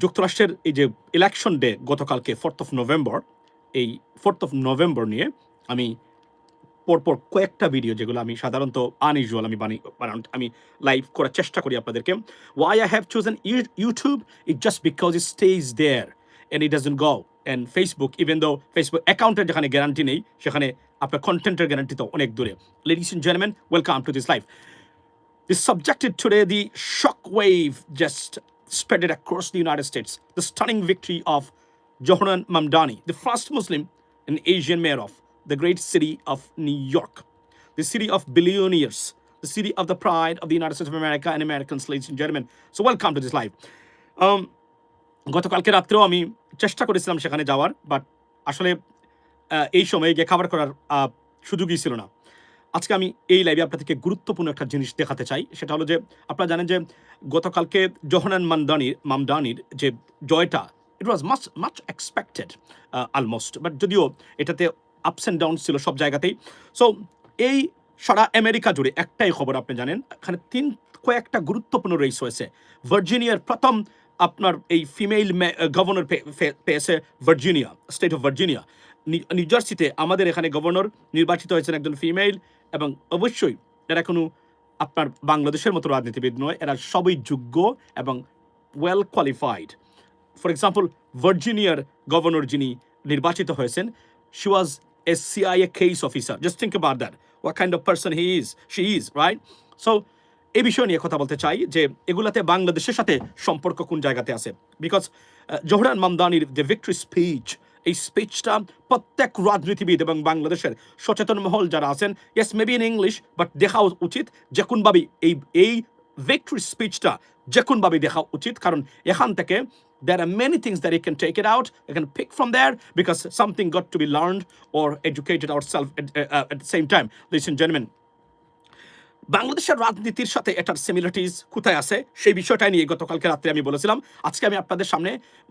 যুক্তরাষ্ট্রের এই যে ইলেকশন ডে গতকালকে ফোর্থ অফ নভেম্বর এই ফোর্থ অফ নভেম্বর নিয়ে আমি পরপর কয়েকটা ভিডিও যেগুলো আমি সাধারণত আনইউজুয়াল আমি বানি আমি লাইভ করার চেষ্টা করি আপনাদেরকে। Why I have chosen YouTube it just because it stage there and it doesn't go and Facebook even though Facebook অ্যাকাউন্টের যেখানে গ্যারান্টি নেই, সেখানে আপনার কন্টেন্টের গ্যারান্টি তো অনেক দূরে। Ladies and gentleman welcome to this life is subjected today, the shockwave just spreaded across the United States. The stunning victory of Johanan Mamdani, the first Muslim and Asian mayor of the great city of New York, the city of billionaires, the city of the pride of the United States of America and Americans, ladies and gentlemen. So welcome to this live. Um, গতকালকে রাত্রেও আমি চেষ্টা করেছিলাম সেখানে যাওয়ার but আসলে এই সময়ে গিয়ে খাবার করার সুযোগই ছিল না আজকে আমি এই লাইভে আপনাদেরকে গুরুত্বপূর্ণ একটা জিনিস দেখাতে চাই। সেটা হলো যে, আপনারা জানেন যে, গতকালকে জহনান মামদানির মামদানির যে জয়টা it was much much expected almost but যদিও এটাতে আপস অ্যান্ড ডাউন ছিল সব জায়গাতেই। সো এই সারা আমেরিকা জুড়ে একটাই খবর আপনি জানেন, এখানে তিন, কয়েকটা গুরুত্বপূর্ণ রেস হয়েছে। ভার্জিনিয়ার প্রথম আপনার এই ফিমেল গভর্নর পেয়েছে Virginia state of Virginia. New জার্সিতে আমাদের এখানে গভর্নর নির্বাচিত হয়েছেন একজন ফিমেল এবং অবশ্যই এরা কোনো আপনার বাংলাদেশের মতো রাজনীতিবিদ নয়, এরা সবই যোগ্য এবং ওয়েল কোয়ালিফাইড ফর এক্সাম্পল ভার্জিনিয়ার গভর্নর যিনি নির্বাচিত হয়েছেন she was a CIA case officer just think about that what kind of person he is she is right so এই বিষয় নিয়ে কথা বলতে চাই যে এগুলাতে বাংলাদেশের সাথে সম্পর্ক কোন জায়গাতে আছে? বিকজ জোহরান মামদানির যে ভিক্টরি স্পিচ এই স্পিচটা প্রত্যেক রাজনীতিবিদ এবং বাংলাদেশের সচেতন মহল যারা আছেন yes maybe in English but দেখা উচিত যে কোনভাবে এই এই ভিক্টরি স্পিচটা যে কোনভাবে দেখা উচিত কারণ এখান থেকে there are many things that you can take it out you can pick from there because something got to be learned or educated ourselves at, uh, uh, at the same time ladies and gentlemen বাংলাদেশের রাজনীতির সাথে এটার similarities কোথায় আছে? সেই বিষয়টা নিয়ে গতকালকে রাত্রে আমি বলেছিলাম। আজকে আমি আপনাদের সামনে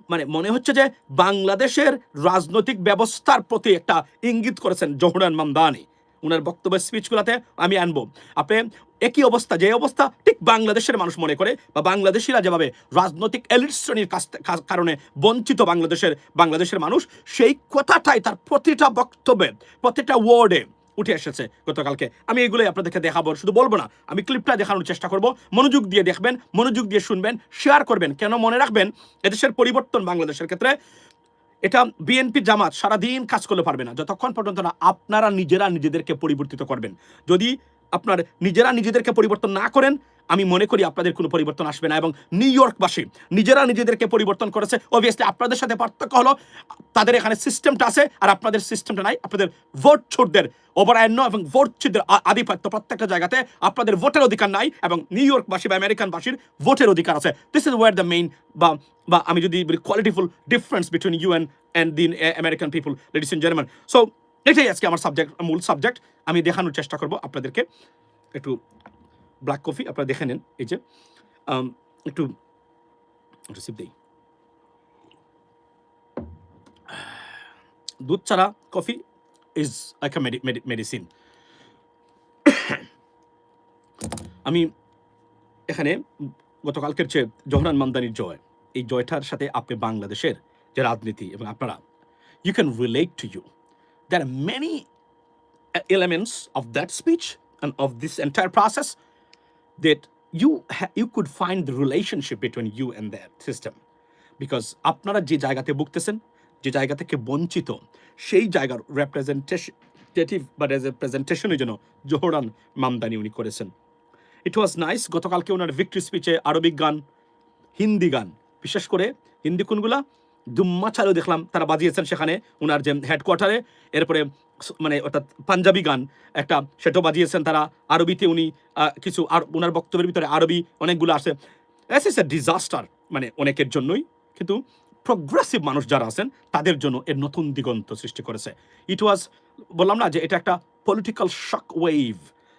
মানে মনে হচ্ছে যে বাংলাদেশের রাজনৈতিক ব্যবস্থার প্রতি একটা ইঙ্গিত করেছেন জহুরান মামদানি। উনার বক্তব্যের স্পিচগুলোতে আমি আনব। আপনি একই অবস্থা, যে অবস্থা ঠিক বাংলাদেশের মানুষ মনে করে বা বাংলাদেশিরা যেভাবে রাজনৈতিক এলিট শ্রেণির কারণে বঞ্চিত বাংলাদেশের বাংলাদেশের মানুষ, সেই কথাটাই তার প্রতিটা বক্তব্যে, প্রতিটা ওয়ার্ডে উঠে এসেছে গতকালকে। আমি এগুলোই আপনাদেরকে দেখাবো, শুধু বলব না, আমি ক্লিপটা দেখানোর চেষ্টা করব। মনোযোগ দিয়ে দেখবেন, মনোযোগ দিয়ে শুনবেন শেয়ার করবেন, কেন মনে রাখবেন এদেশের পরিবর্তন বাংলাদেশের ক্ষেত্রে? এটা বিএনপি জামাত সারাদিন কাজ করলে পারবে না, যতক্ষণ পর্যন্ত না আপনারা নিজেরা নিজেদেরকে পরিবর্তিত করবেন। যদি আপনার নিজেরা নিজেদেরকে পরিবর্তন না করেন আমি মনে করি আপনাদের কোনো পরিবর্তন আসবে না। এবং নিউ ইয়র্কবাসী নিজেরা নিজেদেরকে পরিবর্তন করেছে। অবভিয়াসলি আপনাদের সাথে পার্থক্য হলো, তাদের এখানে সিস্টেমটা আছে আর আপনাদের সিস্টেমটা নাই। আপনাদের ভোট ছোটদের অবরায়ন্য এবং ভোট ছোটদের আধিপত্য প্রত্যেকটা জায়গাতে আপনাদের ভোটের অধিকার নাই এবং নিউ ইয়র্কবাসী বা আমেরিকানবাসীর ভোটের অধিকার আছে। This is war the main বা বা আমি যদি qualityful difference between you and and the American people ladies and gentleman so এটাই আজকে আমার সাবজেক্ট মূল সাবজেক্ট আমি দেখানোর চেষ্টা করব আপনাদেরকে। একটু ব্ল্যাক কফি আপনারা দেখে নেন, এই যে একটু একটু সিপ দিই। দুধ ছাড়া coffee is like a medicine আমি এখানে গতকালকের যে জহরান মামদানির জয়, এই জয়টার সাথে আপনি বাংলাদেশের যে রাজনীতি এবং আপনারা you can relate to you there are many elements of that speech and of this entire process that you you could find the relationship between you and that system. Because আপনারা যে জায়গাতে ভুগতেছেন, যে জায়গা থেকে বঞ্চিত, সেই জায়গার রেপ্রেজেন্টেটিভ বা রেপ্রেজেন্টেশনের জন্য জোহরান মামদানি উনি করেছেন। ইট ওয়াজ নাইস গতকালকে ওনার ভিক্টরি স্পিচে আরবিক গান, হিন্দি গান, বিশেষ করে হিন্দি কোনগুলা দুম্মা চালু দেখলাম, তারা বাজিয়েছেন সেখানে ওনার যে হেডকোয়ার্টারে এরপরে মানে অর্থাৎ পাঞ্জাবি গান একটা সেটাও বাজিয়েছেন তারা আরবিতে উনি কিছু আর ওনার বক্তব্যের ভিতরে আরবি অনেকগুলো আছে। এস ইস এ ডিজাস্টার মানে অনেকের জন্যই কিন্তু প্রগ্রেসিভ মানুষ যারা আছেন তাদের জন্য এর নতুন দিগন্ত সৃষ্টি করেছে। ইট ওয়াজ বললাম না যে এটা একটা political shock wave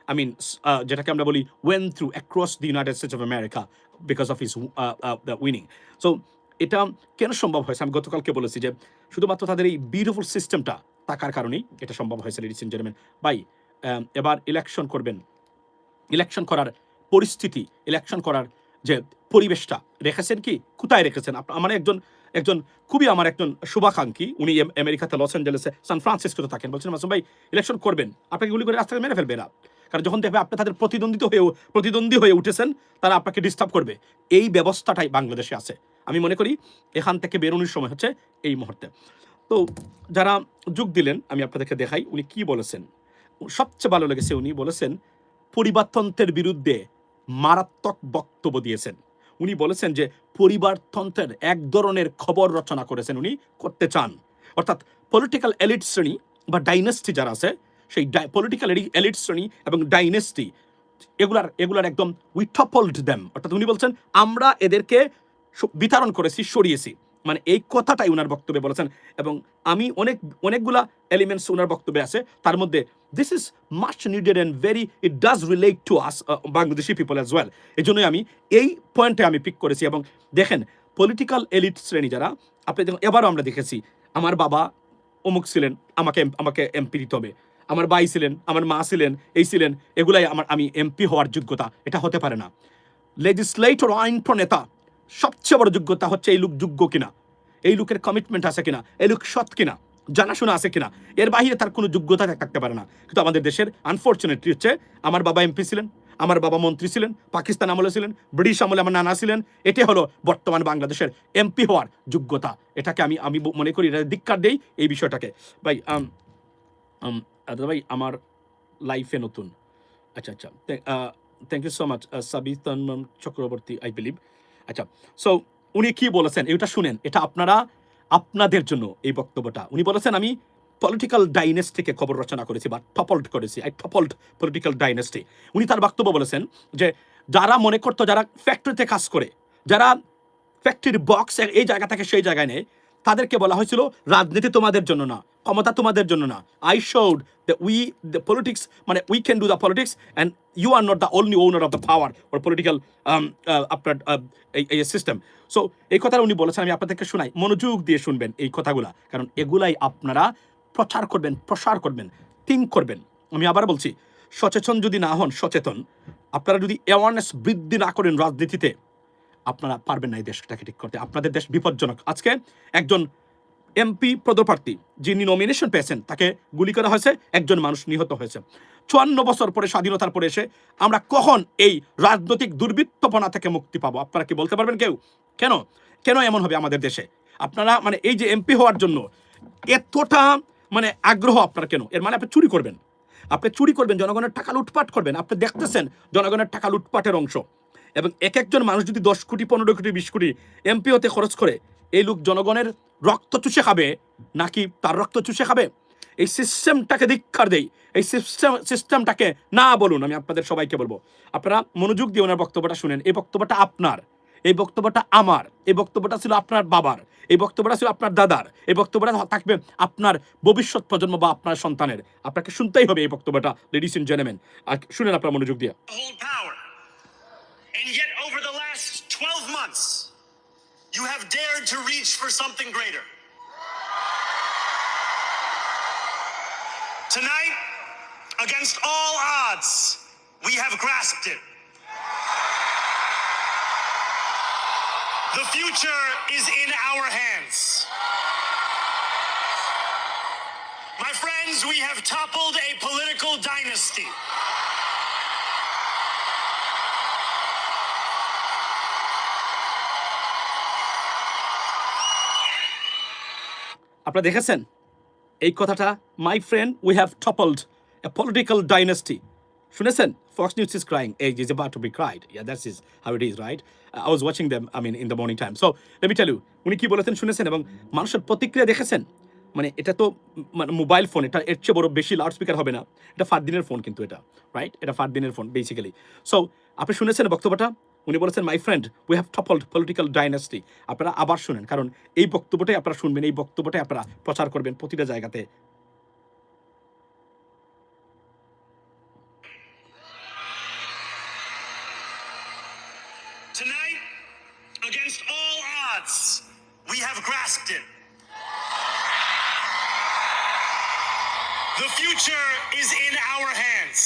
I uh, যেটাকে আমরা বলি went through across of America because of his uh, uh, the winning. So এটা কেন সম্ভব হয়েছে? আমি গতকালকে বলেছি যে শুধুমাত্র তাদের এই বিউটিফুল সিস্টেমটা থাকার কারণেই এটা সম্ভব হয়েছে লেডিস এন্ড জেন্টলম্যান বাই এবার ইলেকশন করবেন। ইলেকশন করার পরিস্থিতি ইলেকশন করার যে পরিবেশটা রেখেছেন কি? কোথায় রেখেছেন? আমার একজন একজন খুবই আমার একজন শুভাকাঙ্ক্ষী, উনি আমেরিকাতে, লস অ্যাঞ্জেলেসে, সান ফ্রান্সিসকোতে থাকেন। বলছেন, মাসুম ভাই ইলেকশন করবেন। আপনাকে গুলি করে রাস্তায় মেরে ফেলবে না কারণ যখন দেখবে আপনি তাদের প্রতিদ্বন্দ্বিত হয়ে প্রতিদ্বন্দ্বী হয়ে উঠেছেন, তারা আপনাকে ডিস্টার্ব করবে। এই ব্যবস্থাটাই বাংলাদেশে আছে। আমি মনে করি, এখান থেকে বেরোনোর সময় হচ্ছে এই মুহূর্তে। তো যারা যোগ দিলেন, আমি আপনাদেরকে দেখাই, উনি কি বলেছেন? সবচেয়ে ভালো লেগেছে উনি বলেছেন, পরিবারতন্ত্রের বিরুদ্ধে মারাত্মক বক্তব্য দিয়েছেন। উনি বলেছেন যে, পরিবারতন্ত্রের এক ধরনের খবর রচনা করেছেন উনি, করতে চান। অর্থাৎ পলিটিক্যাল এলিট শ্রেণি বা ডাইনেস্টি যারা আছে, সেই পলিটিক্যাল এলিট শ্রেণি এবং ডাইনেস্টি এগুলার এগুলার একদম উই টপল্ড দেম। অর্থাৎ উনি বলছেন, আমরা এদেরকে বিতরণ করেছি, সরিয়েছি। মানে এই কথাটাই ওনার বক্তব্যে বলেছেন এবং আমি অনেক, অনেকগুলা এলিমেন্টস ওনার বক্তব্যে আছে। তার মধ্যে this is much needed and very it does relate to us Bangladeshi people as well এই জন্যই আমি এই পয়েন্টে আমি পিক করেছি এবং দেখেন পলিটিক্যাল এলিট শ্রেণি যারা, আপনি দেখুন, এবারও আমরা দেখেছি, আমার বাবা অমুক ছিলেন, আমাকে আমাকে এমপি দিতে হবে। আমার ভাই ছিলেন, আমার মা ছিলেন, এই ছিলেন, এগুলাই আমার, আমি এমপি হওয়ার যোগ্যতা, এটা হতে পারে না। লেজিসলেটর আইন প্রণেতা সবচেয়ে বড় যোগ্যতা হচ্ছে এই লোক যোগ্য কিনা, এই লোকের কমিটমেন্ট আছে কিনা, এই লোক সৎ কিনা, জানাশোনা আছে কিনা, এর বাইরে তার কোনো যোগ্যতা থাকতে পারে না। কিন্তু আমাদের দেশের আনফর্চুনেটলি হচ্ছে, আমার বাবা এমপি ছিলেন, আমার বাবা মন্ত্রী ছিলেন, পাকিস্তান আমলে ছিলেন, ব্রিটিশ আমলে আমার নানা ছিলেন, এটাই হলো বর্তমান বাংলাদেশের এমপি হওয়ার যোগ্যতা। এটাকে আমি আমি মনে করি, এটা ধিক্কার দেই এই বিষয়টাকে। ভাই দাদা ভাই, আমার লাইফে নতুন। আচ্ছা আচ্ছা thank you so much Sabitan Chakraborty I believe আচ্ছা সো উনি কি বলেছেন? এটা শুনেন, এটা আপনারা, আপনাদের জন্য এই বক্তব্যটা। উনি বলেছেন, আমি পলিটিক্যাল ডাইনেস্টিকে খবর রচনা করেছি বা টপল্ড করেছি আই টপল্ড পলিটিক্যাল ডাইনেস্টি উনি তার বক্তব্য বলেছেন যে, যারা মনে করতো যারা ফ্যাক্টরিতে কাজ করে, যারা ফ্যাক্টরির বক্স এই জায়গা থেকে সেই জায়গায় নেয়, তাদেরকে বলা হয়েছিল, রাজনীতি তোমাদের জন্য না। ক্ষমতা তোমাদের জন্য না। I showed the we the politics মানে we can do the politics and you are not the only owner of the power or political আপনার এই সিস্টেম সো এই কথাটা উনি বলেছেন, আমি আপনাদেরকে শোনাই। মনোযোগ দিয়ে শুনবেন এই কথাগুলা। কারণ এগুলাই আপনারা প্রচার করবেন, প্রসার করবেন থিঙ্ক করবেন। আমি আবার বলছি, সচেতন যদি না হন, সচেতন, আপনারা যদি অ্যাওয়ারনেস বৃদ্ধি না করেন রাজনীতিতে, আপনারা পারবেন না এই দেশটাকে ঠিক করতে। আপনাদের দেশ বিপজ্জনক। আজকে একজন এমপি পদপ্রার্থী যিনি নমিনেশন পেয়েছেন, তাকে গুলি করা হয়েছে, একজন মানুষ নিহত হয়েছে। চুয়ান্ন বছর পরে, স্বাধীনতার পরে এসে আমরা কখন এই রাজনৈতিক দুর্বৃত্তপনা থেকে মুক্তি পাবো? আপনারা কি বলতে পারবেন কেউ? কেন? কেন এমন হবে আমাদের দেশে? আপনারা মানে এই যে এমপি হওয়ার জন্য এতটা মানে আগ্রহ আপনার কেন? এর মানে আপনি চুরি করবেন। আপনি চুরি করবেন, জনগণের টাকা লুটপাট করবেন। আপনি দেখতেছেন জনগণের টাকা লুটপাটের অংশ। এবং এক একজন মানুষ যদি দশ কোটি, পনেরো কোটি, বিশ কোটি এমপি হতে খরচ করে, এই লোক জনগণের রক্ত চুষে খাবে নাকি তার রক্ত চুষে খাবে? এই সিস্টেমটাকে ধিক্ষার দেই। এই সিস্টেম সিস্টেমটাকে না বলুন আমি আপনাদের সবাইকে বলব। আপনারা মনোযোগ দিয়ে ওনার বক্তব্যটা শুনেন। এই বক্তব্যটা আপনার এই বক্তব্যটা আমার এই বক্তব্যটা ছিল আপনার বাবার এই বক্তব্যটা ছিল আপনার দাদার এই বক্তব্যটা থাকবে আপনার ভবিষ্যৎ প্রজন্ম বা আপনার সন্তানের। আপনাকে শুনতেই হবে এই বক্তব্যটা লেডিস এন্ড জেন্টলম্যান আর শুনেন আপনার মনোযোগ দিয়ে। Hold. And yet, over the last 12 months, you have dared to reach for something greater. Tonight, against all odds, we have grasped it. The future is in our hands. My friends, we have toppled a political dynasty. আপনারা দেখেছেন? এই কথাটা my friend we have toppled a political dynasty শুনেছেন? Fox News is crying as is about to be cried yeah that's is how it is right I was watching them I mean in the morning time so tell you উনি কি বলেছেন শুনেছেন? এবং মানুষের প্রতিক্রিয়া দেখেছেন? মানে এটা তো মানে মোবাইল ফোন এটা এর চেয়ে বড় বেশি লাউড স্পিকার হবে না। এটা ফার দিনের ফোন কিন্তু এটা রাইট এটা ফার দিনের ফোন বেসিক্যালি সো আপনি শুনেছেন বক্তব্যটা? উনি বলেছেন my friend we have toppled political dynasty আপনারা আবার শুনেন, কারণ এই বক্তব্যটাই আপনারা শুনবেন, এই বক্তব্যটাই আপনারা প্রচার করবেন প্রতিটা জায়গাতে we have grasped it. The future is in our hands.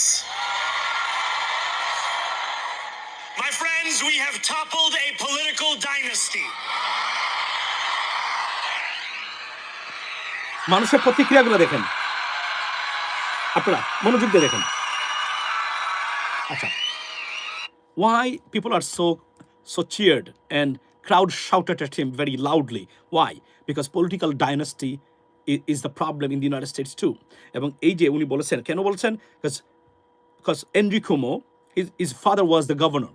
friends, we have toppled a political dynasty. মানুষের প্রতিক্রিয়াগুলো দেখেন আপনারা মনোযোগ দিয়ে দেখেন আচ্ছা why people are so so cheered and crowd shouted at him very loudly why because political dynasty i- is the problem in the united states too এবং এই যে উনি বলেছেন কেন বলছেন because because Enrique Cuomo, his, his father was the governor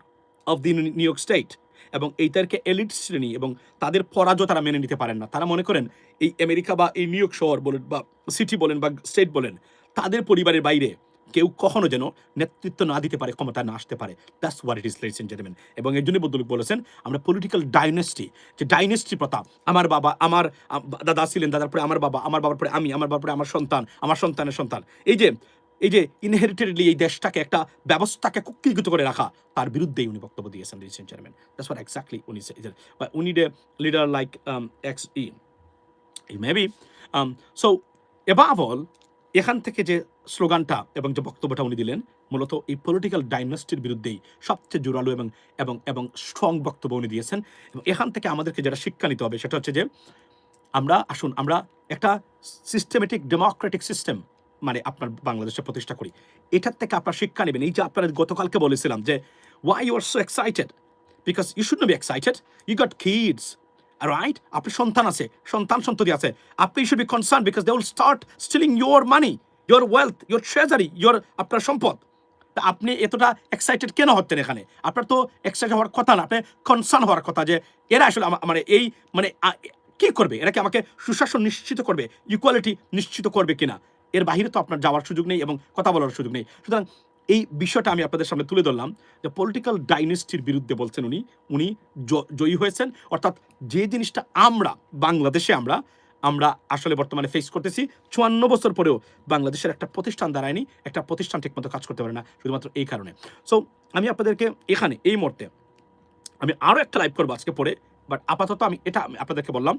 The New York State এবং এইটারকে elite শ্রেণি এবং তাদের পরাজয় তারা মেনে নিতে পারেন না। তারা মনে করেন এই আমেরিকা বা এই নিউ শহর বলেন বা সিটি বলেন বা স্টেট বলেন, তাদের পরিবারের বাইরে কেউ কখনো যেন নেতৃত্ব না দিতে পারে, ক্ষমতা না আসতে পারে। That's what it is ladies and gentleman এবং এর জন্য বদলুক বলেছেন, আমরা পলিটিক্যাল ডাইনেস্টি যে ডাইনেস্টি প্রথা আমার বাবা, আমার দাদা ছিলেন, দাদার পরে আমার বাবা, আমার বাবার পরে আমি, আমার বাবার পরে আমার সন্তান, আমার সন্তানের সন্তান। এই যে এই যে ইনহেরিটেডলি এই দেশটাকে একটা ব্যবস্থাকে কুক্ষিগত করে রাখা, তার বিরুদ্ধেই উনি বক্তব্য দিয়েছেন recent chairman that's what exactly উনি said. But we need a ই. মেবি সো এবাভ অল এখান থেকে যে স্লোগানটা এবং যে বক্তব্যটা উনি দিলেন, মূলত এই পলিটিক্যাল ডাইনাস্টির বিরুদ্ধেই সবচেয়ে জোরালো এবং এবং এবং স্ট্রং বক্তব্য উনি দিয়েছেন এবং এখান থেকে আমাদেরকে যেটা শিক্ষা নিতে হবে, সেটা হচ্ছে যে, আমরা, আসুন, আমরা একটা সিস্টেমেটিক ডেমোক্রেটিক সিস্টেম মানে আপনার বাংলাদেশে প্রতিষ্ঠা করি। এটার থেকে আপনার শিক্ষা নেবেন। এই যে আপনারা গতকালকে বলেছিলাম যে why you are so excited because you should be excited you got kids right আপনার সন্তান আছে, সন্তান সন্ততি আছে। আপনি should be concern because they will start stealing your money your wealth your treasury your আপনার সম্পদ। তা আপনি এতটা এক্সাইটেড কেন হচ্ছেন এখানে? আপনার তো এক্সাইটেড হওয়ার কথা না। আপনি কনসার্ন হওয়ার কথা যে, এরা আসলে মানে এই মানে কি করবে? এরা কি আমাকে সুশাসন নিশ্চিত করবে? ইকুয়ালিটি নিশ্চিত করবে কিনা? এর বাহিরে তো আপনার যাওয়ার সুযোগ নেই এবং কথা বলার সুযোগ নেই। সুতরাং এই বিষয়টা আমি আপনাদের সামনে তুলে ধরলাম যে পলিটিক্যাল ডাইনেস্টির বিরুদ্ধে বলছেন উনি। উনি জয়ী হয়েছেন। অর্থাৎ যে জিনিসটা আমরা, বাংলাদেশে আমরা আমরা আসলে বর্তমানে ফেস করতেছি, চুয়ান্ন বছর পরেও বাংলাদেশের একটা প্রতিষ্ঠান দাঁড়ায়নি, একটা প্রতিষ্ঠান ঠিকমতো কাজ করতে পারে না, শুধুমাত্র এই কারণে। সো আমি আপনাদেরকে এখানে, এই মুহূর্তে, আমি আরও একটা লাইভ করব আজকে পরে বাট আপাতত আমি এটা আপনাদেরকে বললাম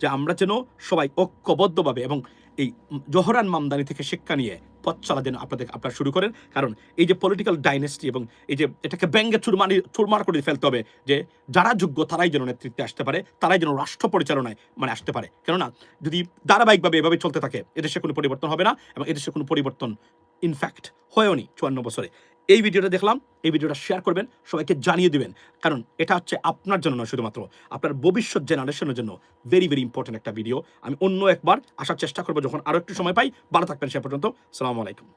যে আমরা যেন সবাই ঐক্যবদ্ধভাবে এবং এই জহরান মামদানি থেকে শিক্ষা নিয়ে পথ চলা যেন আপনাদের আপনারা শুরু করেন। কারণ এই যে পলিটিক্যাল ডাইনেস্টি এবং এই যে এটাকে ব্যঙ্গে চুরমারি, চুরমার করে ফেলতে হবে যে যারা যোগ্য তারাই যেন নেতৃত্বে আসতে পারে, তারাই যেন রাষ্ট্র পরিচালনায় মানে আসতে পারে। কেননা যদি ধারাবাহিকভাবে এভাবে চলতে থাকে, এদেশে কোনো পরিবর্তন হবে না এবং এদেশে কোনো পরিবর্তন ইনফ্যাক্ট হয়ওনি চুয়ান্ন বছরে। এই ভিডিওটা দেখলাম, এই ভিডিওটা শেয়ার করবেন, সবাইকে জানিয়ে দিবেন। কারণ এটা হচ্ছে আপনার জন্য নয় শুধুমাত্র, আপনার ভবিষ্যৎ জেনারেশনের জন্য ভেরি ভেরি ইম্পর্টেন্ট একটা ভিডিও আমি অন্য একবার আসার চেষ্টা করব, যখন আরও একটু সময় পাই। ভালো থাকবেন সে পর্যন্ত। সালামু আলাইকুম।